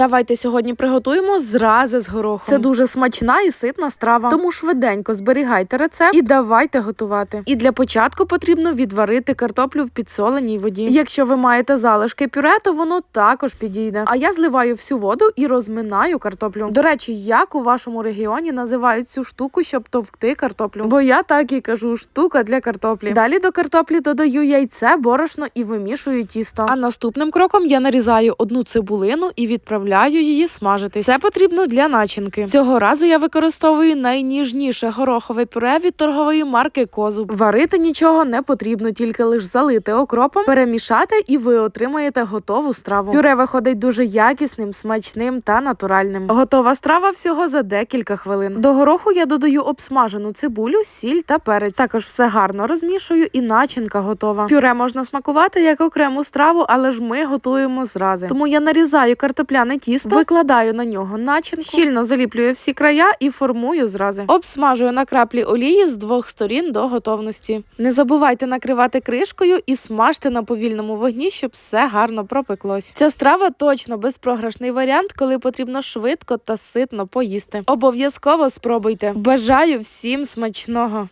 Давайте сьогодні приготуємо зрази з горохом. Це дуже смачна і ситна страва. Тому швиденько зберігайте рецепт і давайте готувати. І для початку потрібно відварити картоплю в підсоленій воді. Якщо ви маєте залишки пюре, то воно також підійде. А я зливаю всю воду і розминаю картоплю. До речі, як у вашому регіоні називають цю штуку, щоб товкти картоплю? Бо я так і кажу: штука для картоплі. Далі до картоплі додаю яйце, борошно і вимішую тісто. А наступним кроком я нарізаю одну цибулину і відправляю її смажитись. Це потрібно для начинки. Цього разу я використовую найніжніше горохове пюре від торгової марки Козуб. Варити нічого не потрібно, тільки лише залити окропом, перемішати, і ви отримаєте готову страву. Пюре виходить дуже якісним, смачним та натуральним. Готова страва всього за декілька хвилин. До гороху я додаю обсмажену цибулю, сіль та перець. Також все гарно розмішую, і начинка готова. Пюре можна смакувати як окрему страву, але ж ми готуємо зрази. Тому я нарізаю картопляне тісто, викладаю на нього начинку, щільно заліплюю всі края і формую зрази. Обсмажую на краплі олії з двох сторін до готовності. Не забувайте накривати кришкою і смажте на повільному вогні, щоб все гарно пропеклось. Ця страва точно безпрограшний варіант, коли потрібно швидко та ситно поїсти. Обов'язково спробуйте. Бажаю всім смачного!